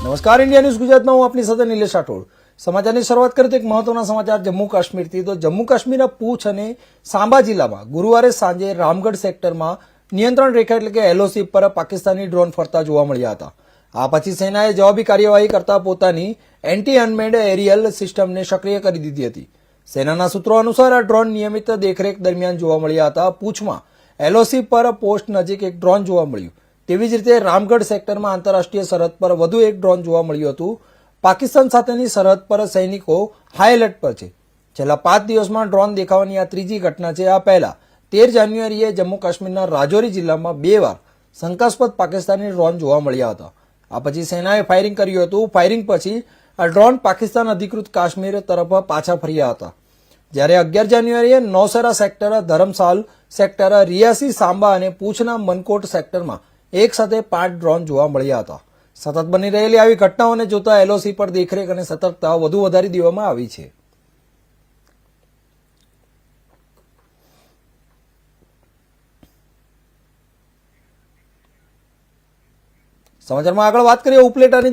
નમસ્કાર, India news ગુજરાતમાં હું આપની સાથે નિલેશ રાઠોડ. સમાચારની શરૂઆત કરીએ તો એક મહત્વના સમાચાર જમ્મુ કાશ્મીરથી. તો જમ્મુ કાશ્મીરના પૂંછ અને સાંબા જિલ્લામાં ગુરુવારે સાંજે રામગઢ સેક્ટરમાં નિયંત્રણ રેખા એટલે કે એલઓસી પર પાકિસ્તાની ડ્રોન ફરતા જોવા મળ્યા હતા. આ પછી સેનાએ જવાબી કાર્યવાહી કરતા પોતાની એન્ટી અનમેન્ડ એરિયલ સિસ્ટમને સક્રિય કરી દીધી હતી. સેનાના સૂત્રો અનુસાર આ ડ્રોન નિયમિત દેખરેખ દરમિયાન જોવા મળ્યા હતા. પૂંછમાં એલઓસી પર પોસ્ટ નજીક એક ડ્રોન જોવા મળ્યું. તેવી જ રીતે રામગઢ સેક્ટરમાં આંતરરાષ્ટ્રીય સરહદ પર વધુ એક ડ્રોન જોવા મળ્યું હતું. પાકિસ્તાન સાથેની સરહદ પર સૈનિકો હાઈ એલર્ટ પર છે. છેલ્લા પાંચ દિવસમાં ડ્રોન દેખાવાની આ ત્રીજી ઘટના છે આ પહેલા. તેર જાન્યુઆરીએ જમ્મુ કાશ્મીરના રાજૌરી જિલ્લામાં બે વાર શંકાસ્પદ પાકિસ્તાની ડ્રોન જોવા મળ્યા હતા. આ પછી સેનાએ ફાયરિંગ કર્યું હતું. ફાયરિંગ પછી આ ડ્રોન પાકિસ્તાન અધિકૃત કાશ્મીર તરફ પાછા ફર્યા હતા. જ્યારે અગિયાર જાન્યુઆરીએ નૌસેરા સેક્ટર ધરમસાલ, સેક્ટર રિયાસી, સાંબા અને પૂછના મનકોટ સેક્ટરમાં એક સાથે પાંચ ડ્રોન જોવા મળ્યા હતા. સતત બની રહેલી આવી ઘટનાઓને જોતા એલઓસી પર દેખરેખ અને સતર્કતા વધુ વધારી દેવામાં આવી છે. સમાચારમાં આગળ વાત કરીએ ઉપલેટાની